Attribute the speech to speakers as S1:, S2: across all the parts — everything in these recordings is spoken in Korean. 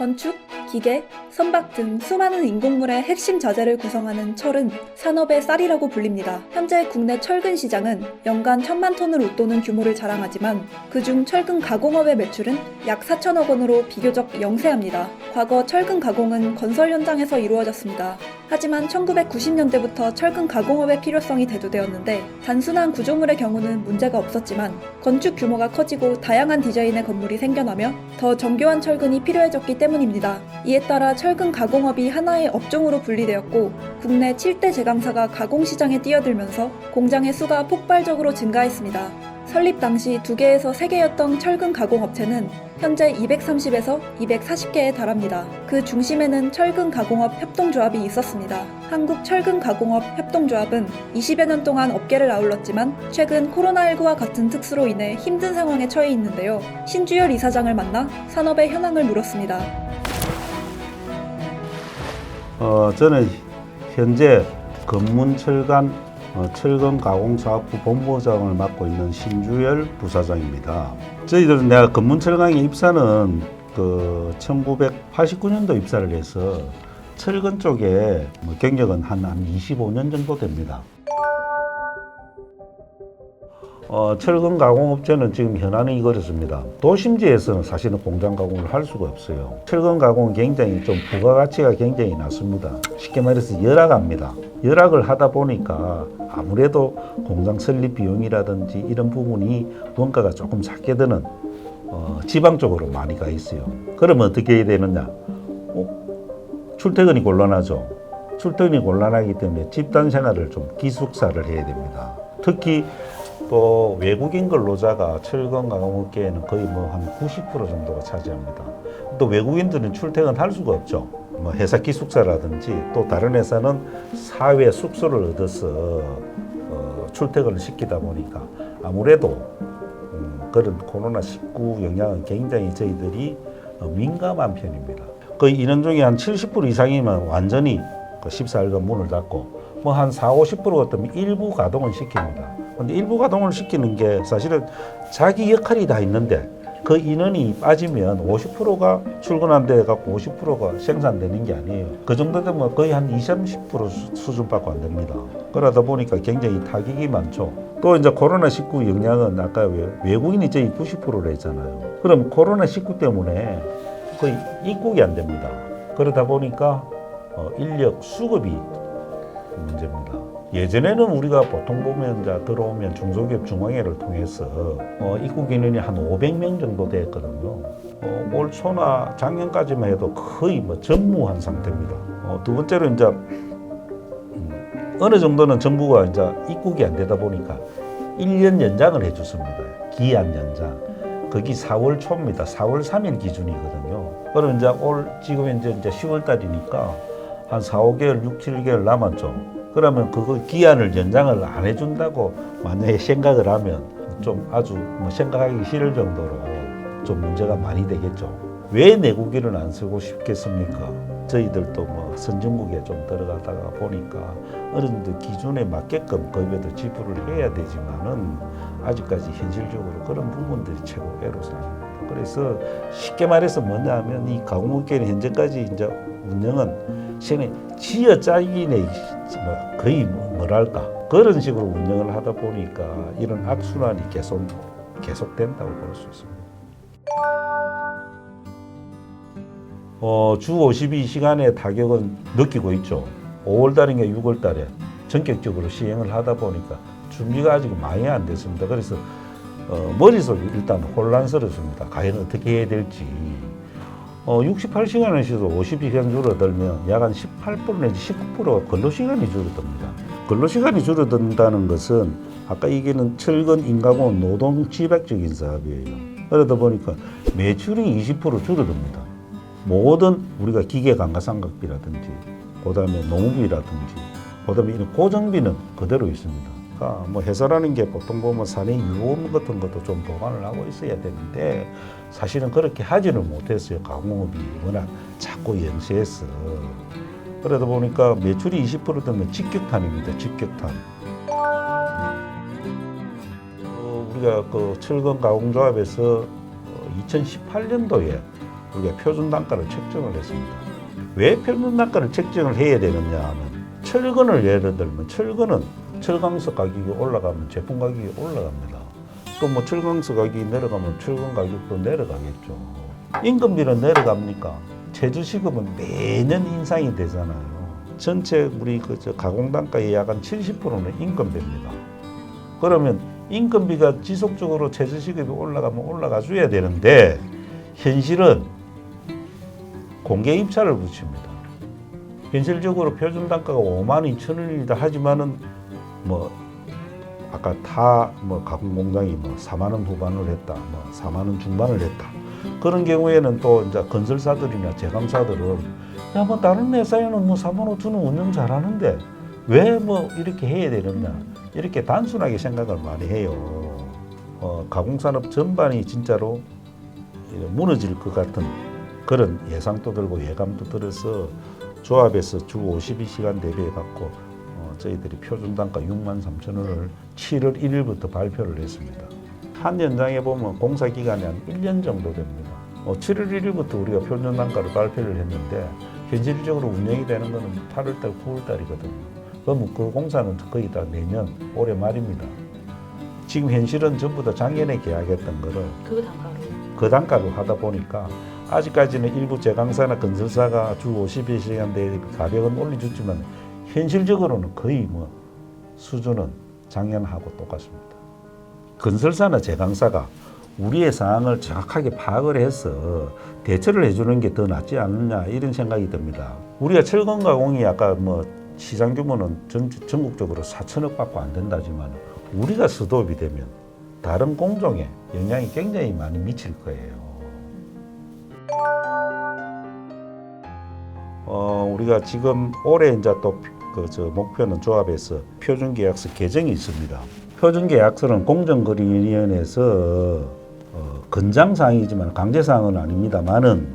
S1: 건축, 기계, 선박 등 수많은 인공물의 핵심 자재를 구성하는 철은 산업의 쌀이라고 불립니다. 현재 국내 철근 시장은 연간 천만 톤을 웃도는 규모를 자랑하지만 그중 철근 가공업의 매출은 약 4천억 원으로 비교적 영세합니다. 과거 철근 가공은 건설 현장에서 이루어졌습니다. 하지만 1990년대부터 철근 가공업의 필요성이 대두되었는데 단순한 구조물의 경우는 문제가 없었지만 건축 규모가 커지고 다양한 디자인의 건물이 생겨나며 더 정교한 철근이 필요해졌기 때문입니다. 이에 따라 철근 가공업이 하나의 업종으로 분리되었고 국내 7대 제강사가 가공 시장에 뛰어들면서 공장의 수가 폭발적으로 증가했습니다. 설립 당시 2개에서 3개였던 철근 가공 업체는 현재 230에서 240개에 달합니다. 그 중심에는 철근 가공업 협동조합이 있었습니다. 한국 철근 가공업 협동조합은 20여 년 동안 업계를 아울렀지만 최근 코로나19와 같은 특수로 인해 힘든 상황에 처해 있는데요. 신주열 이사장을 만나 산업의 현황을 물었습니다.
S2: 어, 저는 현재 건문철간 어, 철근 가공사업부 본부장을 맡고 있는 신주열 부사장입니다. 저희들은 내가 건문철강에 입사는 그 1989년도 입사를 해서 철근 쪽에 뭐 경력은 한, 한 25년 정도 됩니다. 어, 철근 가공업체는 지금 현안이 이거렇습니다. 도심지에서는 사실은 공장 가공을 할 수가 없어요. 철근 가공은 굉장히 좀 부가가치가 굉장히 낮습니다. 쉽게 말해서 열악합니다. 열악을 하다 보니까 아무래도 공장 설립 비용이라든지 이런 부분이 원가가 조금 작게 드는 어, 지방 쪽으로 많이 가 있어요. 그러면 어떻게 해야 되느냐? 어? 출퇴근이 곤란하죠. 출퇴근이 곤란하기 때문에 집단 생활을 좀 기숙사를 해야 됩니다. 특히 또 외국인 근로자가 철강 가공업계에는 거의 뭐 한 90% 정도가 차지합니다. 또 외국인들은 출퇴근할 수가 없죠. 뭐 회사 기숙사라든지 또 다른 회사는 사회 숙소를 얻어서 어, 출퇴근을 시키다 보니까 아무래도 음, 그런 코로나 19 영향은 굉장히 저희들이 어, 민감한 편입니다. 거의 인원 중에 한 70% 이상이면 완전히 그 14일간 문을 닫고 뭐 한 4, 50% 같으면 일부 가동을 시킵니다. 근데 일부 가동을 시키는 게 사실은 자기 역할이 다 있는데 그 인원이 빠지면 50%가 출근한 데 갖고 50%가 생산되는 게 아니에요. 그 정도 되면 거의 한 20, 30% 수- 수준밖에 안 됩니다. 그러다 보니까 굉장히 타격이 많죠. 또 이제 코로나19 영향은 아까 외- 외국인이 저희 90%를 했잖아요. 그럼 코로나19 때문에 거의 입국이 안 됩니다. 그러다 보니까 어, 인력 수급이 문제입니다. 예전에는 우리가 보통 보면 이제 들어오면 중소기업 중앙회를 통해서 어, 입국 인원이 한 500명 정도 됐거든요. 어, 올 초나 작년까지만 해도 거의 뭐 전무한 상태입니다. 어, 두 번째로 이제 음, 어느 정도는 정부가 이제 입국이 안 되다 보니까 1년 연장을 해줬습니다. 기한 연장. 거기 4월 초입니다. 4월 3일 기준이거든요. 그럼 이제 올 지금 이제 10월 달이니까 한 4, 5개월, 6, 7개월 남았죠. 그러면 그거 기한을 연장을 안 해준다고 만약에 생각을 하면 좀 아주 뭐 생각하기 싫을 정도로 좀 문제가 많이 되겠죠. 왜 내국인을 안 쓰고 싶겠습니까? 저희들도 뭐 선진국에 좀 들어가다가 보니까 어느 정도 기준에 맞게끔 급여도 지불을 해야 되지만은 아직까지 현실적으로 그런 부분들이 최고 애로사항입니다. 그래서 쉽게 말해서 뭐냐 하면 이 가공업계는 현재까지 이제 운영은 시내 지어짜기네 뭐 거의 뭐- 뭐랄까 그런 식으로 운영을 하다 보니까 이런 악순환이 계속 계속된다고 볼 수 있습니다. 어, 주 52시간의 타격은 느끼고 있죠. 5월 달인가 6월 달에 전격적으로 시행을 하다 보니까 준비가 아직 많이 안 됐습니다. 그래서 어, 머릿속이 일단 혼란스럽습니다. 과연 어떻게 해야 될지. 어, 68시간을 쉬도 50시간 줄어들면 약 한 18% 내지 19%가 근로시간이 줄어듭니다. 근로시간이 줄어든다는 것은 아까 얘기는 철근 인가공 노동 지배적인 사업이에요. 그러다 보니까 매출이 20% 줄어듭니다. 모든 우리가 기계 감가상각비라든지 그다음에 농비라든지 그다음에 이런 고정비는 그대로 있습니다. 그러니까 뭐 회사라는 게 보통 보면 사내 유보금 같은 것도 좀 보관을 하고 있어야 되는데 사실은 그렇게 하지는 못했어요. 가공업이 워낙 작고 영세해서 그러다 보니까 매출이 20% 되면 직격탄입니다. 직격탄. 어, 우리가 그 철근 가공조합에서 2018년도에 우리가 표준 단가를 책정을 했습니다. 왜 표준 단가를 책정을 해야 되느냐 하면 철근을 예를 들면 철근은 철강석 가격이 올라가면 제품 가격이 올라갑니다. 또 뭐 철강석 가격이 내려가면 철근 가격도 내려가겠죠. 임금비는 내려갑니까? 제주시급은 매년 인상이 되잖아요. 전체 우리 그저 가공단가의 약 한 70%는 임금비입니다. 그러면 임금비가 지속적으로 제주시급이 올라가면 올라가 줘야 되는데 현실은 공개 입찰을 붙입니다. 현실적으로 표준 단가가 5만 2천 원이다 하지만은 뭐 아까 타 뭐 가공 공장이 뭐 4만 원 후반을 했다, 뭐 4만 원 중반을 했다. 그런 경우에는 또 이제 건설사들이나 제강사들은 야 뭐 다른 회사에는 뭐 4만 5천 원 운영 잘하는데 왜 뭐 이렇게 해야 되느냐 이렇게 단순하게 생각을 많이 해요. 어, 가공산업 전반이 진짜로 무너질 것 같은 그런 예상도 들고 예감도 들어서 조합에서 주 52시간 대비해 갖고 어, 저희들이 표준 단가 6만 3천 원을 7월 1일부터 발표를 했습니다. 한 연장에 보면 공사 기간이 한 1년 정도 됩니다. 어, 7월 1일부터 우리가 표준 단가를 발표를 했는데 현실적으로 운영이 되는 것은 8월달, 9월달이거든요. 그럼 그 공사는 거의 다 내년 올해 말입니다. 지금 현실은 전부 다 작년에 계약했던 거를
S3: 그 단가로.
S2: 그 단가로 하다 보니까 아직까지는 일부 제강사나 건설사가 주 52시간 대비 가격은 올려줬지만 현실적으로는 거의 뭐 수준은 작년하고 똑같습니다. 건설사나 제강사가 우리의 상황을 정확하게 파악을 해서 대처를 해주는 게 더 낫지 않느냐 이런 생각이 듭니다. 우리가 철근 가공이 아까 뭐 시장 규모는 전, 전국적으로 4천억 밖에 안 된다지만 우리가 스톱이 되면 다른 공종에 영향이 굉장히 많이 미칠 거예요. 우리가 지금 올해 이제 또 그 저 목표는 조합에서 표준 계약서 개정이 있습니다. 표준 계약서는 공정거래위원회에서 어, 건장 사항이지만 강제 사항은 아닙니다만은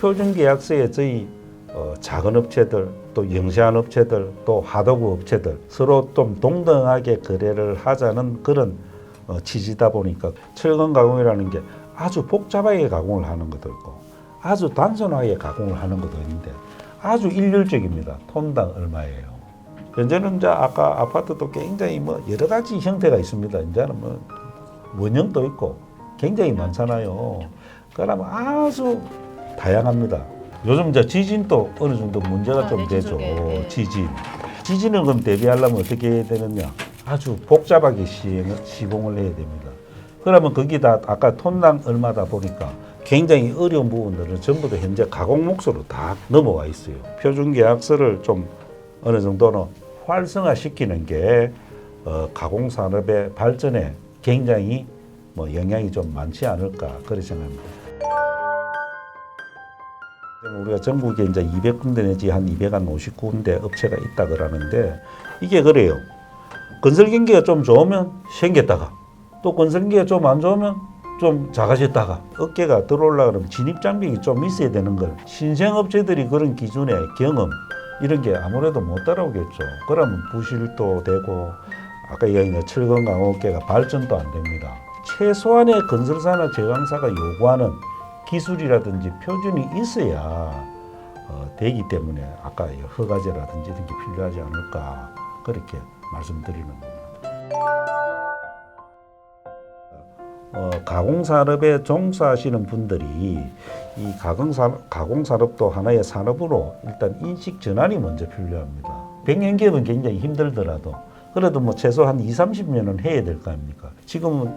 S2: 표준 계약서에 저희 어, 작은 업체들 또 영세한 업체들 또 하도급 업체들 서로 좀 동등하게 거래를 하자는 그런 어, 취지다 보니까 철근 가공이라는 게 아주 복잡하게 가공을 하는 것도 있고 아주 단순하게 가공을 하는 것도 있는데 아주 일률적입니다. 톤당 얼마예요. 현재는 이제 아까 아파트도 굉장히 뭐 여러 가지 형태가 있습니다. 이제는 뭐 원형도 있고 굉장히 많잖아요. 그러면 아주 다양합니다. 요즘 이제 지진도 어느 정도 문제가
S3: 아,
S2: 좀
S3: 네,
S2: 되죠.
S3: 네.
S2: 지진. 지진을 그럼 대비하려면 어떻게 해야 되느냐? 아주 복잡하게 시행을, 시공을 해야 됩니다. 그러면 거기다 아까 톤당 얼마다 보니까 굉장히 어려운 부분들은 전부 다 현재 가공 몫으로 다 넘어와 있어요. 표준 계약서를 좀 어느 정도는 활성화시키는 게 어, 가공 산업의 발전에 굉장히 뭐 영향이 좀 많지 않을까 그렇게 생각합니다. 우리가 전국에 이제 200군데 내지 한 250군데 업체가 있다 그러는데 이게 그래요. 건설 경기가 좀 좋으면 생겼다가 또 건설 경기가 좀 안 좋으면 좀 작아졌다가 어깨가 들어올라 그러면 진입 장벽이 좀 있어야 되는 걸 신생 업체들이 그런 기준의 경험 이런 게 아무래도 못 따라오겠죠. 그러면 부실도 되고 아까 이야기한 철근 강업계가 발전도 안 됩니다. 최소한의 건설사나 제강사가 요구하는 기술이라든지 표준이 있어야 어, 되기 때문에 아까 이 허가제라든지 이런 게 필요하지 않을까 그렇게 말씀드리는 겁니다. 어, 가공산업에 종사하시는 분들이 이 가공산업, 가공산업도 하나의 산업으로 일단 인식 전환이 먼저 필요합니다. 100년 기업은 굉장히 힘들더라도 그래도 뭐 최소 한 2, 30년은 해야 될 거 아닙니까? 지금은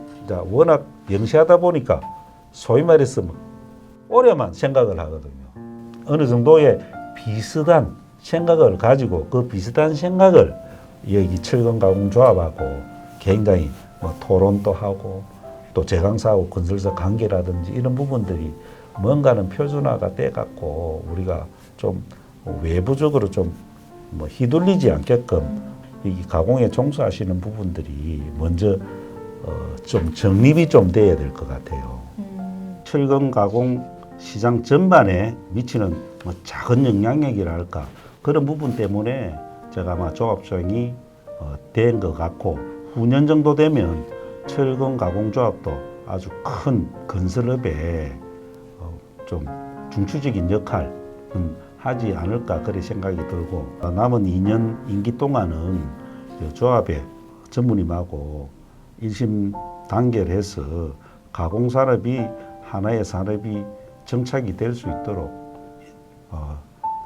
S2: 워낙 영시하다 보니까 소위 말해서 뭐 올해만 생각을 하거든요. 어느 정도의 비슷한 생각을 가지고 그 비슷한 생각을 여기 철근 가공 조합하고 굉장히 뭐 토론도 하고 또 제강사하고 건설사 관계라든지 이런 부분들이 뭔가는 표준화가 돼 갖고 우리가 좀 외부적으로 좀 뭐 휘둘리지 않게끔 이 가공에 종사하시는 부분들이 먼저 어, 좀 정립이 좀 돼야 될 것 같아요.
S3: 음,
S2: 철근 가공 시장 전반에 미치는 뭐 작은 영향력이랄까 그런 부분 때문에 제가 아마 조합장이 어, 된것 같고 후년 정도 되면 철근 가공 조합도 아주 큰 건설업에 어, 좀 중추적인 역할은 하지 않을까 그런 생각이 들고 어, 남은 2년 임기 동안은 저 조합의 전무님하고 일심 단결해서 가공산업이 하나의 산업이 정착이 될 수 있도록 어,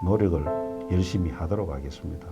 S2: 노력을 열심히 하도록 하겠습니다.